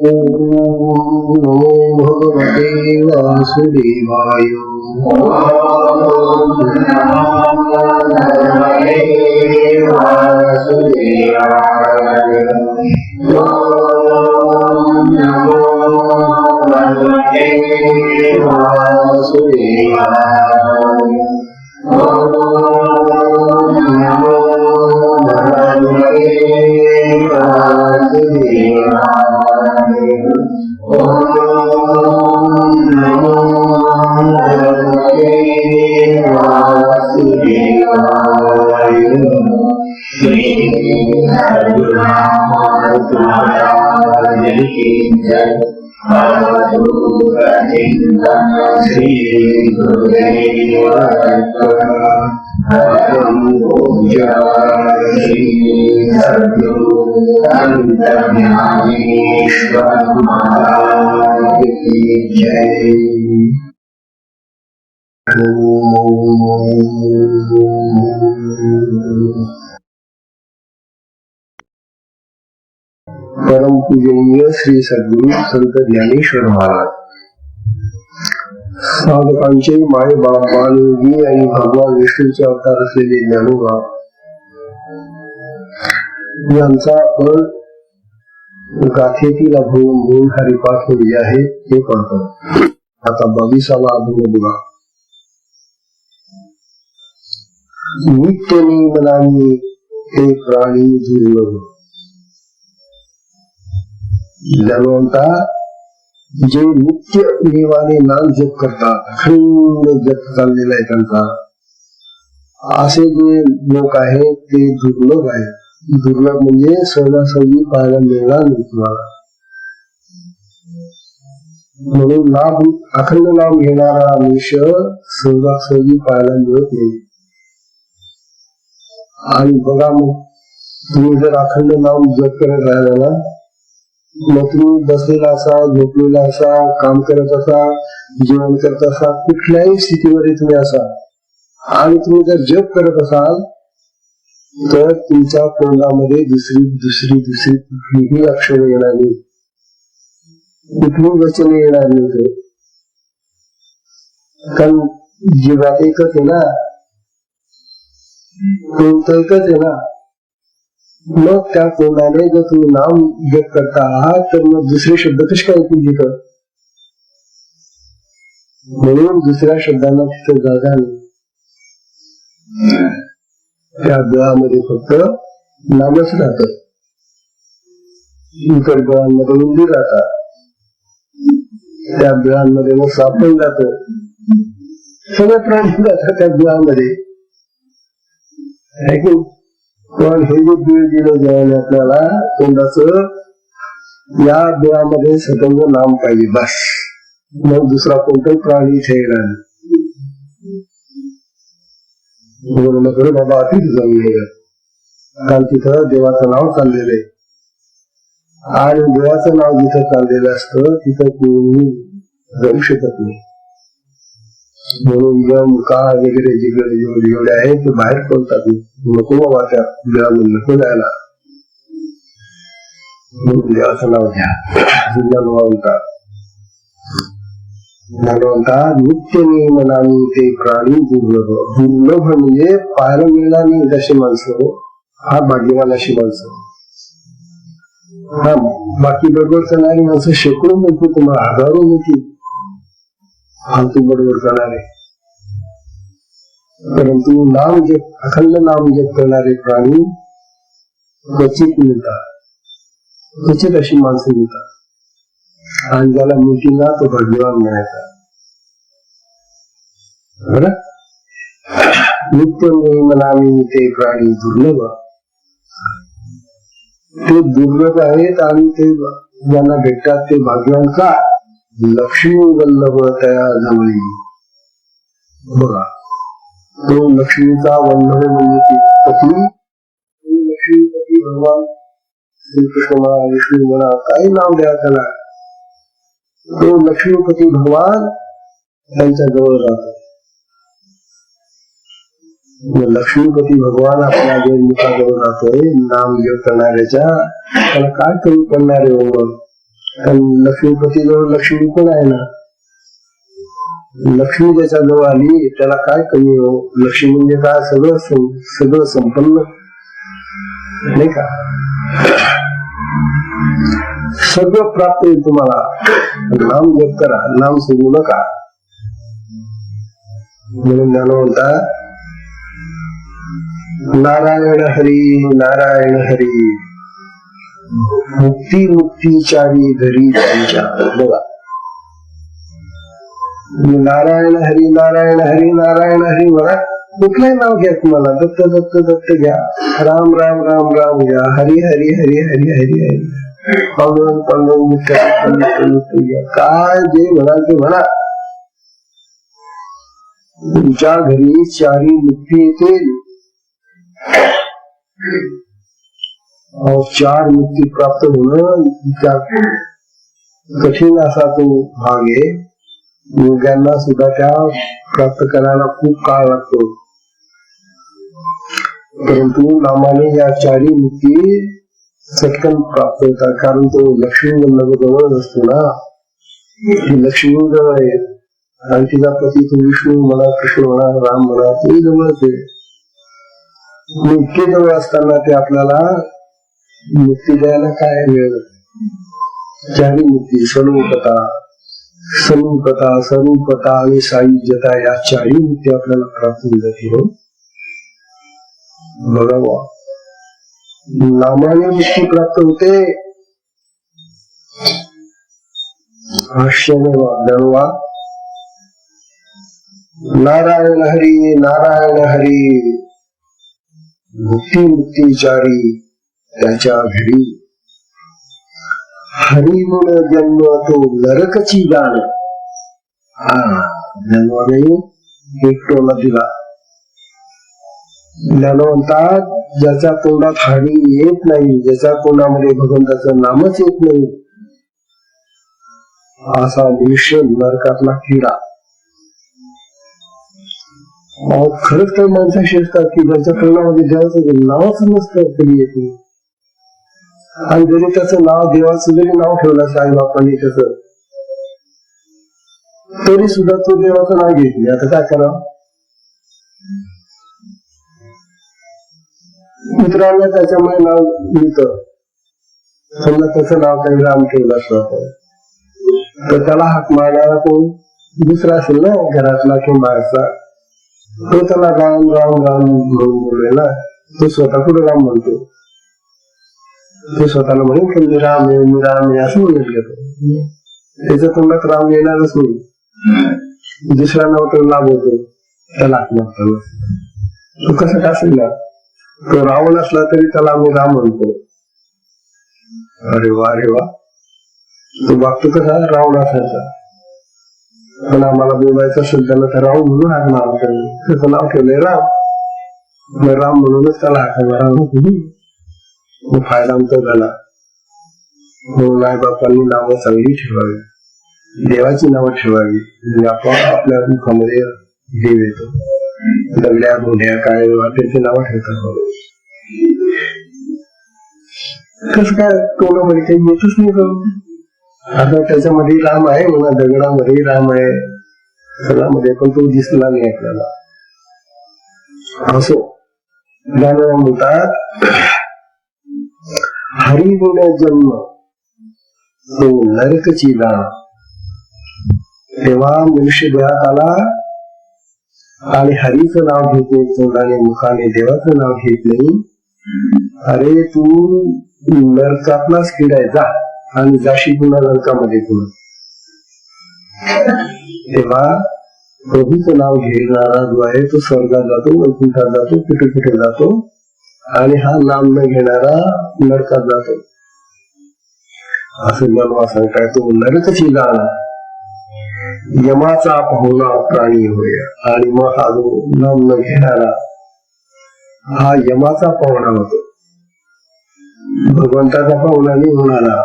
नमो भगवते वासुदेवाय श्री पूजनीय श्री सद्गुरु संत ज्ञानेश्वर महाराज. साधकांचे माय बाप बालयोगी आणि भगवान विष्णूचे अवतार असलेले ज्ञानोबा. यांचा आपण गाथेतील अभंग म्हणून हरिपाठ होईल आहे हे पाहतो. आता बावीसावा अभंग बघा नित्य नियमनानी हे प्राणी दुर्लभ. ज्ञानवंता जे नित्य निवाने नाम जप करतात अखंड जप चाललेला आहे त्यांचा. असे जे लोक आहेत ते दुर्लभ आहेत. दुर्लभ म्हणजे सहजासहजी पाहायला मिळणार नाही तुम्हाला म्हणून नाम अखंड नाम घेणारा मनुष्य सहजासहजी पाहायला मिळत नाही. आणि बघा मग तुम्ही जर अखंड नाम जप करत राहिला ना मग तुम्ही बसलेला असा झोपलेला असा काम करत असा जेवण करत असा कुठल्याही स्थितीमध्ये तुम्ही असा आणि तुम्ही जर जप करत असाल तर तुमच्या तोंडामध्ये दुसरी दुसरी दुसरी कुठलीही अक्षर येणार नाही कुठली वचन येणार नाही कारण जीवात एकच आहे ना. तोंड एकच आहे ना. मग त्या तोंडाने जर तुम्ही नाम जप करता आहात तर मग दुसरे शब्द कसे काय येतील म्हणून दुसऱ्या शब्दांना तिथे जागा नाही। त्या गळामध्ये फक्त नामच राहत इतर गळांमध्ये उंदीर राहतात त्या बिळांमध्ये मग सापडून जात सगळे प्राणी जातात त्या बिळामध्ये ऐकून की पण हे जे बीळ दिलं जाईल आपल्याला तोंडाच या बिळामध्ये स्वतंत्र नाम पाहिजे बस. मग दुसरा कोणताही प्राणी इथे येणार नाही. बाबा अति जाऊन गेलं कारण तिथं देवाचं नाव चाललेलं आहे. आणि देवाचं नाव जिथं चाललेलं असतं तिथं कोणी जाऊ शकत नाही. म्हणून यम का वगैरे जिकडे एवढे आहे ते बाहेर पडतात. नको बाबा त्या बिळामध्ये नको जायला. देवाचं नाव घ्या. ज्ञानवंता ज्ञानवंता नित्य नियमनानी ते प्राणी दुर्लभ. दुर्लभ म्हणजे पाहायला मिळणार नाही जशी माणसं. हा भाग्यवान अशी माणसं. हा बाकी बरोबर करणारी माणसं शेकडो मिळतील तुम्हाला हजारो मिळतील. फालतू बरोबर करणारे परंतु नाम जप अखंड नाम जप करणारे प्राणी क्वचित मिळतात. क्वचित अशी माणसं मिळतात. आणि ज्याला मिळतील ना तो भाग्यवान म्हणायचा बरं? नित्य मनामी ते प्राणी दुर्लभ. ते दुर्लभ आहेत आणि ते ज्यांना भेटतात ते भाग्यवान का? लक्ष्मी वल्लभ तया जवळी बघा तो लक्ष्मीचा वल्लभ म्हणजे ती पती लक्ष्मीपती भगवान श्रीकृष्ण म्हणा विष्णू म्हणा काही नाव द्या त्याला. तो लक्ष्मीपती भगवान त्यांच्या जवळ राहतो लक्ष्मीपती भगवान आपल्या मुखाजवळ राहतोय नाम जप करणाऱ्याच्या त्याला काय करू करणारे आहे मग लक्ष्मीपती जवळ लक्ष्मी पण आहे ना? लक्ष्मी ज्याच्या जवळ आली त्याला काय कमी हो? लक्ष्मी म्हणजे काय? सगळं सगळं संपन्न. नाही का? सगळं प्राप्त होईल तुम्हाला. नाम जप करा. नाम सोडू नका. म्हणून ज्ञान नारायण हरी नारायण हरी. मुक्ती मुक्तीच्या घरी त्यांच्या बघा. नारायण हरी नारायण हरी नारायण हरी म्हणा. कुठलंही नाव घ्या तुम्हाला. दत्त दत्त दत्त घ्या. राम राम राम राम घ्या. हरी हरी हरी हरी हरी हरी. पांडुरंग पांडुरंग घ्या. काय जे म्हणाल ते म्हणा. तुमच्या घरी चारी मुक्ती येते औपचार चार मुक्ती प्राप्त होणं इतका कठीण असा तो भाग। आहे योग्यांना सुद्धा त्या प्राप्त करायला खूप काळ लागतो। परंतु नामाने या चारी मुक्ती सटकन प्राप्त होतात कारण तो लक्ष्मी वल्लभ जवळ ना। लक्ष्मी जवळ आहे आणि तिचा पती तो विष्णू म्हणा कृष्ण म्हणा राम म्हणा तोही जवळच आहे इतके जवळ असताना ते आपल्याला मुक्ती द्यायला काय मिळत चारी मुक्ती स्वरूपता स्वरूपता स्वरूपता आणि सायुज्यता या चारही मुक्ती आपल्याला प्राप्त होऊन जाते हो बघावा नामाने मुक्ती प्राप्त होते. आश्चर्य वा नारायण हरी नारायण हरी. मुक्ती मुक्तीचारी त्याच्या घरी. हरी गुण जन्म तो नरकची गाण हा जन्माने एक टोला दिला. म्हणतात ज्याच्या तोंडात हानी येत नाही ज्याच्या तोंडामध्ये भगवंताचं नामच येत नाही असा निश्चय नरकातला किडा. खरंच काही माणसाशी असतात की ज्यांच्या तोंडामध्ये देवाचं नावच नसतं कधी येत. नाही आणि जरी त्याचं नाव देवाचं जरी नाव ठेवलं साई बापाने त्याच तरी सुद्धा तो देवाचं नाव घेत नाही. आता काय करावं? मित्रांना त्याच्यामुळे नाव मिळत. समजा त्याचं नाव काही राम ठेवलं असलं तर. त्याला हाक मारणारा कोण? दुसरा असेल ना घरातला किंवा बाहेरचा. तो त्याला राम राम राम म्हणून बोलले ना तो स्वतः कुठे राम म्हणतो. ते स्वतःला म्हणेल की मी राम आहे मी राम आहे असं म्हणत घेतो त्याच्या तोंडात राम येणारच नाही. दुसरा नाव तर लाभ होतो. त्याला आत्महत्या तो कसं का असेल ना तो रावण असला तरी त्याला आम्ही राम म्हणतो. अरे वा अरे वा. तो वागतो कसा रावण असायचा. पण आम्हाला बोलायचं असेल त्याला तर राम म्हणून हाक मारतो त्याचं नाव ठेवलंय राम. मग राम म्हणूनच त्याला हाक मारा मग फायदा आमचा झाला म्हणून आई बापांनी नावं चांगली ठेवावी. देवाची नावं ठेवावी. म्हणजे आपण आपल्या दुःखामध्ये देव येतो. दगड्या बोंड्या काय वाटेची नावं ठेवतात कस काय तोंडामध्ये काही येतच नाही का आता त्याच्यामध्ये राम आहे म्हणा दगडामध्ये राम आहे. सगळ्यामध्ये पण तो दिसला नाही आपल्याला. असो. ज्ञानराव म्हणतात हरी जन्म. तो नरकची तेव्हा मनुष्य देहात आला. आणि हरीचं नाव घेत नाही तोंडाने मुखाने देवाचं नाव घेत नाही अरे तू नरकातलाच किडाय जा. आणि जाशी पुन्हा नरकामध्ये पुन्हा तेव्हा प्रभूचं नाव घेणारा जो आहे तो स्वर्गात जातो वैकुंठात जातो कुठे कुठे जातो. आणि हा नाम न घेणारा नरकात जातो. असे मनवा सांगताय तो नरकची लाण यमाचा पाहुणा प्राणी होय. आणि मग हा जो नाम न घेणारा हा यमाचा पाहुणा होतो. भगवंताचा पाहुणा नाही होणारा.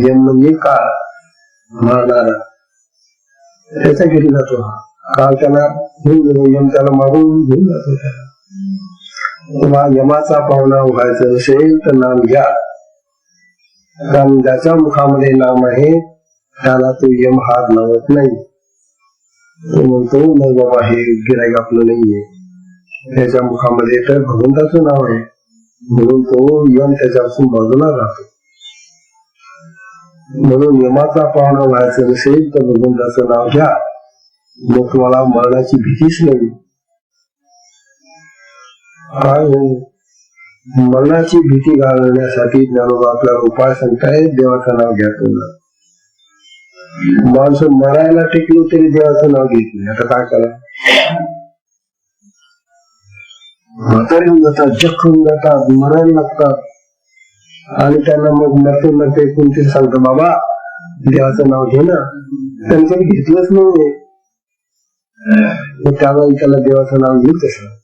यम म्हणजे काळ मारणारा. त्याच्या घरी जातो हा. काळ त्याला घेऊन गेलो यम त्याला मागून घेऊन जातो त्याला. किंवा यमाचा पाहुणा व्हायचं असेल तर नाम घ्या. कारण ज्याच्या मुखामध्ये नाम आहे त्याला तो यम हात लावत नाही. तो म्हणतो नाही बाबा हे गिराईक आपलं नाहीये. त्याच्या मुखामध्ये तर भगवंताचं नाव आहे. म्हणून तो यम त्याच्यापासून बाजूला राहतो. म्हणून यमाचा पाहुणा व्हायचं असेल तर भगवंताचं नाव घ्या. मग तुम्हाला मरणाची भीतीच नाही. हो मरणाची भीती घालवण्यासाठी ज्ञानोबा आपल्याला उपाय सांगताय देवाचं नाव घ्या ना माणसं मरायला टेकलो तरी देवाचं नाव घेत नाही. आता काय करा? म्हातारे होऊन जातात जख होऊन जातात मरायला लागतात. आणि त्यांना मग मरते मरते कोणते सांगतो बाबा देवाचं नाव घे ना. त्यांचं घेतलंच नाही मग त्यावेळी त्याला देवाचं नाव घेऊ कसं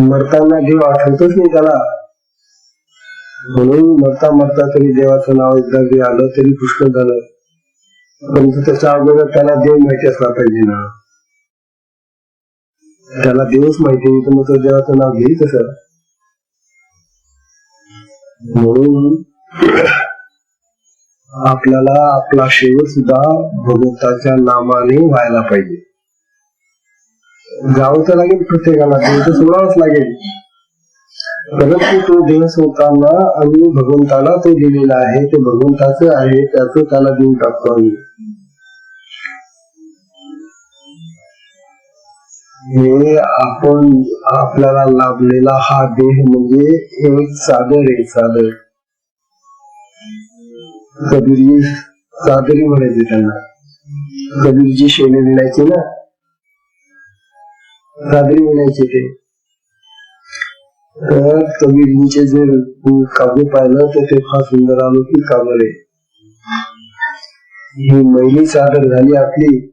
मरताना देव आठवतच नाही त्याला. म्हणून मरता मरता तरी देवाचं नाव एकदा जे आलं तरी पुष्कळ झालं. परंतु त्याच्या अगोदर त्याला देव माहिती असला पाहिजे ना. त्याला देवच माहिती नाही तर मग तो देवाचं नाव घेईल कस? म्हणून आपल्याला आपला शेवट सुद्धा भगवंताच्या नामाने व्हायला पाहिजे. जावं तर लागेल प्रत्येकाला. देव सोडावंच लागेल. परंतु तो देह सोडताना आम्ही भगवंताला तो दिलेला आहे ते भगवंताचं आहे त्याचं त्याला देऊन टाकतो आम्ही. हे आपण आपल्याला लाभलेला हा देह म्हणजे एक सादर आहे सादर कबीरजी चादरी म्हणायचे त्यांना. कबीरजी शेणे विणायचे ना? रात्री म्हणायचे ते. तर कबीरजींचे जर काव्य पाहिलं तर ते फार सुंदर अलौकिक काव्य आहे ही मैली सादर झाली आपली.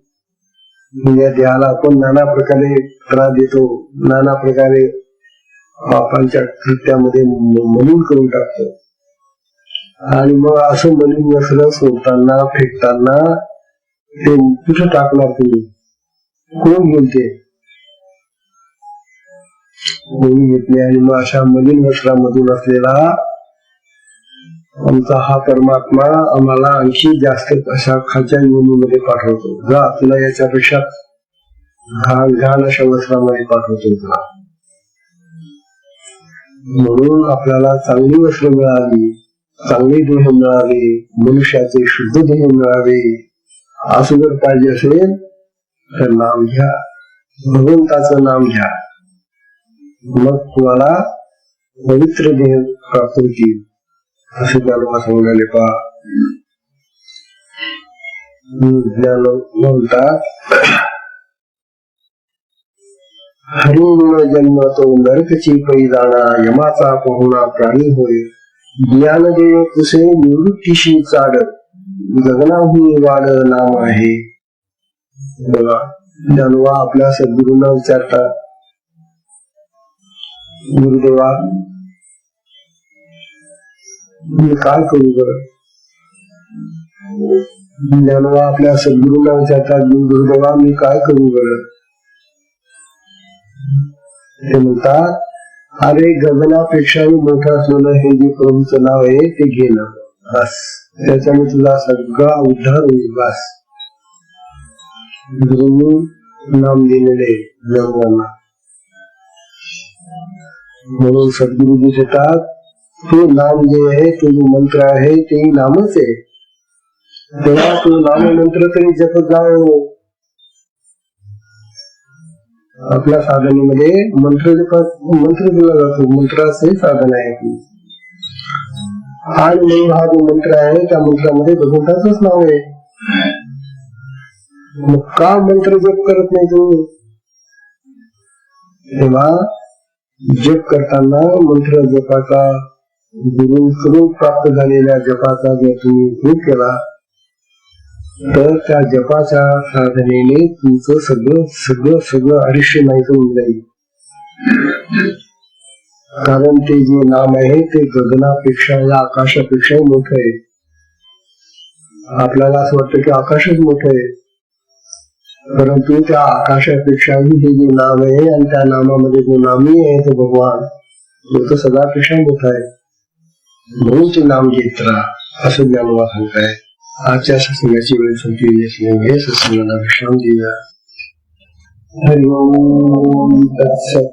या देहाला आपण नाना प्रकारे त्रास देतो. नाना प्रकारे बापांच्या कृत्यामध्ये म- मलिन करून टाकतो. आणि मग असं मलिन वस्त्र सोडताना फेकताना ते कुठं टाकणार तुम्ही? कोण बोलते? ते घेतली आणि मग अशा मलिन वस्त्रामधून असलेला आमचा हा परमात्मा आम्हाला आणखी जास्त अशा खालच्या योनीमध्ये पाठवतो. जा तुला याच्यापेक्षा घाण घाण अशा वस्त्रामध्ये पाठवतो तुला म्हणून आपल्याला चांगली वस्त्र मिळाली चांगली देह मिळावे मनुष्याचे शुद्ध देह मिळावे असं जर पाहिजे असेल तर नाम घ्या. भगवंताचं नाम घ्या. मग तुम्हाला पवित्र देह प्राप्त होतील. असे ज्ञानोबा सांगायला पहा ज्ञान म्हणतात हरिण जन्म तो नरकची पैदाना यमाचा पोहणा प्राणी होय. ज्ञानदेव तुसे निवृत्तीशी चाड गगनाहून वाड नाम आहे. बघा ज्ञानोबा आपल्या सद्गुरूंना विचारतात गुरुदेवा मी काय करू बर? ज्ञानवा आपल्या सद्गुरूंना विचारतात गुरुदेवा मी काय करू बर? ते म्हणतात अरे गगनापेक्षाही मोठं असलेलं हे जे प्रभूचं नाव आहे ते घेणं बस. त्याच्याने तुझा सगळा उद्धार होईल. बस. गुरु नाम दिलेले ज्ञानोबांना म्हणून सद्गुरुजी देतात ते नाम जे आहे तो जो मंत्र आहे ते नामच आहे. तेव्हा तो नाम मंत्र तरी जपत जाओ. आपल्या साधनेमध्ये मंत्र मंत्र दिला जातो. मंत्राचे साधन आहे. आणि म्हणून हा जो मंत्र आहे त्या मंत्रामध्ये भगवंताच नाव आहे. मग का मंत्र जप करत नाही तू तेव्हा जप करताना मंत्र जपाचा गुरुकडून प्राप्त झालेल्या जपाचा जर तुम्ही उपयोग केला तर त्या जपाच्या साधनेने तुमचं सगळं सगळं सगळं आयुष्य नाही होऊन जाईल. कारण ते जे नाम आहे ते गगनापेक्षा या आकाशापेक्षाही मोठं आहे. आपल्याला असं वाटतं की आकाशच मोठं आहे. परंतु त्या आकाशापेक्षाही हे जे नाम आहे आणि त्या नामामध्ये जो नामी आहे तो भगवान. तो तर सदा कृष्ण होत आहे म्हणून ते नाम घेत राहा असं ज्ञानोबा सांगताय आजच्या सत्संगाची वेळ संपलेली असल्यामुळे सत्संगाला विश्राम देऊया हरिओम तत्सत.